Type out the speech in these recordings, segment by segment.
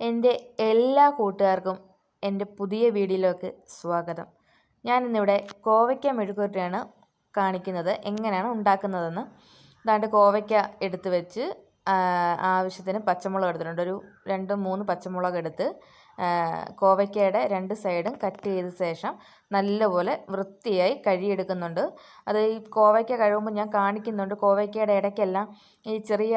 എന്റെ എല്ലാ കൂട്ടുകാർക്കും എന്റെ പുതിയ വീഡിയോയിലേക്ക് സ്വാഗതം. ഞാനിന്നിവിടെ കോവയ്ക്ക മെഴുക്കുവരട്ടിയാണ് കാണിക്കുന്നത്. എങ്ങനെയാണ് ഉണ്ടാക്കുന്നതെന്ന്. ദാണ്ട് കോവയ്ക്ക എടുത്ത് വെച്ച് ആവശ്യത്തിന് പച്ചമുളക് എടുത്തിട്ടുണ്ട്. ഒരു രണ്ട് മൂന്ന് പച്ചമുളക് എടുത്ത് കോവയ്ക്കയുടെ രണ്ട് സൈഡും കട്ട് ചെയ്ത ശേഷം നല്ലപോലെ വൃത്തിയായി കഴുകിയെടുക്കുന്നുണ്ട്. അത് ഈ കോവയ്ക്ക കഴുകുമ്പോൾ ഞാൻ കാണിക്കുന്നുണ്ട്. കോവയ്ക്കയുടെ ഇടയ്ക്കെല്ലാം ഈ ചെറിയ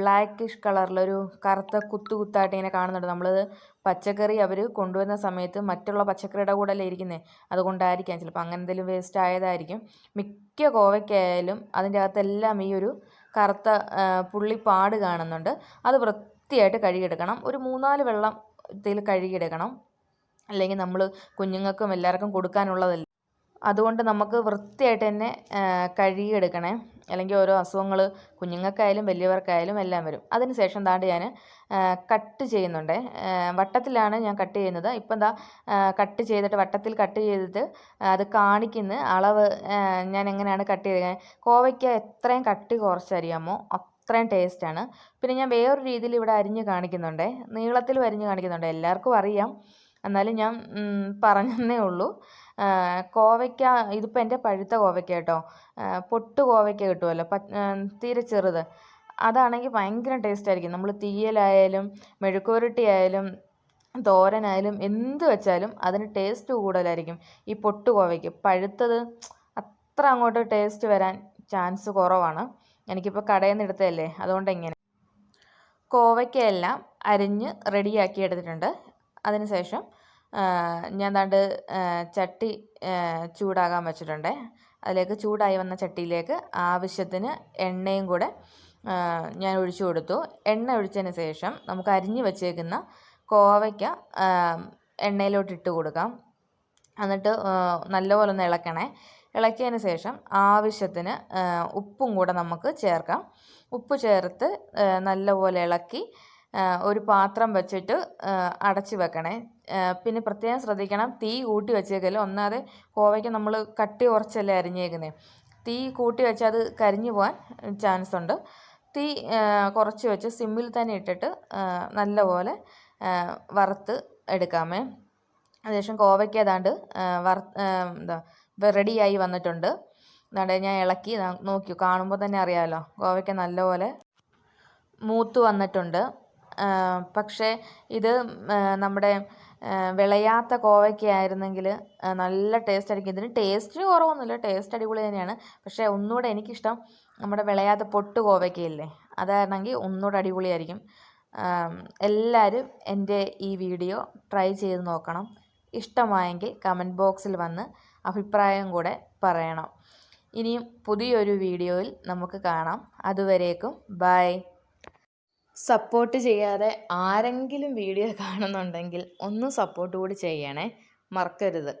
ബ്ലാക്കിഷ് കളറിലൊരു കറുത്ത കുത്തു കുത്തായിട്ട് ഇങ്ങനെ കാണുന്നുണ്ട്. നമ്മളത് പച്ചക്കറി അവർ കൊണ്ടുവരുന്ന സമയത്ത് മറ്റുള്ള പച്ചക്കറിയുടെ കൂടെ അല്ലേ ഇരിക്കുന്നത് അതുകൊണ്ടായിരിക്കാം. ചിലപ്പോൾ അങ്ങനെ എന്തെങ്കിലും വേസ്റ്റ് ആയതായിരിക്കും. മിക്ക കോവയ്ക്കായാലും അതിന്റെ അകത്തെല്ലാം ഈ ഒരു കറുത്ത പുള്ളിപ്പാട് കാണുന്നുണ്ട്. അത് വൃത്തിയായിട്ട് കഴുകിയെടുക്കണം. ഒരു മൂന്നാൽ വെള്ളം ഇതിൽ കഴുകിയെടുക്കണം. അല്ലെങ്കിൽ നമ്മൾ കുഞ്ഞുങ്ങൾക്കും എല്ലാവർക്കും കൊടുക്കാനുള്ളതല്ലേ. അതുകൊണ്ട് നമുക്ക് വൃത്തിയായിട്ട് തന്നെ കഴുകിയെടുക്കണേ. അല്ലെങ്കിൽ ഓരോ അസുഖങ്ങൾ കുഞ്ഞുങ്ങൾക്കായാലും വലിയവർക്കായാലും എല്ലാം വരും. അതിന് ശേഷം താണ്ട് ഞാൻ കട്ട് ചെയ്യുന്നുണ്ട്. വട്ടത്തിലാണ് ഞാൻ കട്ട് ചെയ്യുന്നത്. ഇപ്പം എന്താ കട്ട് ചെയ്തിട്ട് വട്ടത്തിൽ കട്ട് ചെയ്തിട്ട് അത് കാണിക്കുന്ന അളവ് ഞാൻ എങ്ങനെയാണ് കട്ട് ചെയ്തത് കോവയ്ക്ക എത്രയും കട്ടി കുറച്ചറിയാമോ അത്രയും ടേസ്റ്റാണ് പിന്നെ ഞാൻ വേറൊരു രീതിയിൽ ഇവിടെ അരിഞ്ഞ് കാണിക്കുന്നുണ്ട്. നീളത്തിലും അരിഞ്ഞ് കാണിക്കുന്നുണ്ട്. എല്ലാവർക്കും അറിയാം. എന്നാലും ഞാൻ പറഞ്ഞതേ ഉള്ളൂ. കോവയ്ക്ക ഇതിപ്പോൾ എന്റെ പഴുത്ത കോവയ്ക്ക കേട്ടോ. പൊട്ട് കോവയ്ക്ക കിട്ടുമല്ലോ തീരെ ചെറുത്. അതാണെങ്കിൽ ഭയങ്കര ടേസ്റ്റ് ആയിരിക്കും. നമ്മൾ തീയലായാലും മെഴുക്കുവരട്ടി ആയാലും തോരനായാലും എന്ത് വെച്ചാലും അതിന് ടേസ്റ്റ് കൂടുതലായിരിക്കും ഈ പൊട്ട് കോവയ്ക്ക്. പഴുത്തത് അത്ര അങ്ങോട്ട് ടേസ്റ്റ് വരാൻ ചാൻസ് കുറവാണ്. എനിക്കിപ്പോൾ കടയിൽ നിന്ന് എടുത്തതല്ലേ അതുകൊണ്ട് എങ്ങനെ കോവയ്ക്കയെല്ലാം അരിഞ്ഞ് റെഡിയാക്കി എടുത്തിട്ടുണ്ട്. അതിനുശേഷം ഞാൻ ദാണ്ട് ചട്ടി ചൂടാകാൻ വെച്ചിട്ടുണ്ട്. അതിലേക്ക് ചൂടായി വന്ന ചട്ടിയിലേക്ക് ആവശ്യത്തിന് എണ്ണയും കൂടെ ഞാൻ ഒഴിച്ചു കൊടുത്തു. എണ്ണ ഒഴിച്ചതിന് ശേഷം നമുക്ക് അരിഞ്ഞു വെച്ചേക്കുന്ന കോവയ്ക്ക എണ്ണയിലോട്ട് ഇട്ട് കൊടുക്കാം. എന്നിട്ട് നല്ലപോലെ ഒന്ന് ഇളക്കണേ. ഇളക്കിയതിന് ശേഷം ആവശ്യത്തിന് ഉപ്പും കൂടെ നമുക്ക് ചേർക്കാം. ഉപ്പ് ചേർത്ത് നല്ലപോലെ ഇളക്കി ഒരു പാത്രം വെച്ചിട്ട് അടച്ചു വെക്കണേ. പിന്നെ പ്രത്യേകം ശ്രദ്ധിക്കണം തീ കൂട്ടി വെച്ചേക്കല്ല. ഒന്നാതെ കോവയ്ക്ക് നമ്മൾ കട്ടി കുറച്ചല്ലേ അരിഞ്ഞേക്കുന്നത് തീ കൂട്ടി വെച്ചാൽ അത് കരിഞ്ഞു പോകാൻ ചാൻസ് ഉണ്ട്. തീ കുറച്ച് വെച്ച് സിമ്മിൽ തന്നെ ഇട്ടിട്ട് നല്ലപോലെ വറുത്ത് എടുക്കാമേ. അതിനുശേഷം കോവയ്ക്ക് ഏതാണ്ട് വറ എന്താ റെഡിയായി വന്നിട്ടുണ്ട്. എന്നാണ്ട് ഞാൻ ഇളക്കി നോക്കി കാണുമ്പോൾ തന്നെ അറിയാമല്ലോ കോവയ്ക്ക് നല്ലപോലെ മൂത്ത് വന്നിട്ടുണ്ട്. പക്ഷേ ഇത് നമ്മുടെ വിളയാത്ത കോവയ്ക്കായിരുന്നെങ്കിൽ നല്ല ടേസ്റ്റ് ആയിരിക്കും ഇതിന് ടേസ്റ്റിന് കുറവൊന്നുമില്ല ടേസ്റ്റ് അടിപൊളി തന്നെയാണ്. പക്ഷേ ഒന്നുകൂടെ എനിക്കിഷ്ടം നമ്മുടെ വിളയാത്ത പൊട്ട് കോവയ്ക്കയില്ലേ? അതായിരുന്നെങ്കിൽ ഒന്നുകൂടെ അടിപൊളിയായിരിക്കും. എല്ലാവരും എന്റെ ഈ വീഡിയോ ട്രൈ ചെയ്ത് നോക്കണം. ഇഷ്ടമായെങ്കിൽ കമന്റ് ബോക്സിൽ വന്ന് അഭിപ്രായം കൂടെ പറയണം. ഇനിയും പുതിയൊരു വീഡിയോയിൽ നമുക്ക് കാണാം. അതുവരേക്കും ബൈ. സപ്പോർട്ട് ചെയ്യാതെ ആരെങ്കിലും വീഡിയോ കാണുന്നുണ്ടെങ്കിൽ ഒന്ന് സപ്പോർട്ട് കൂടി ചെയ്യണേ. മറക്കരുത്.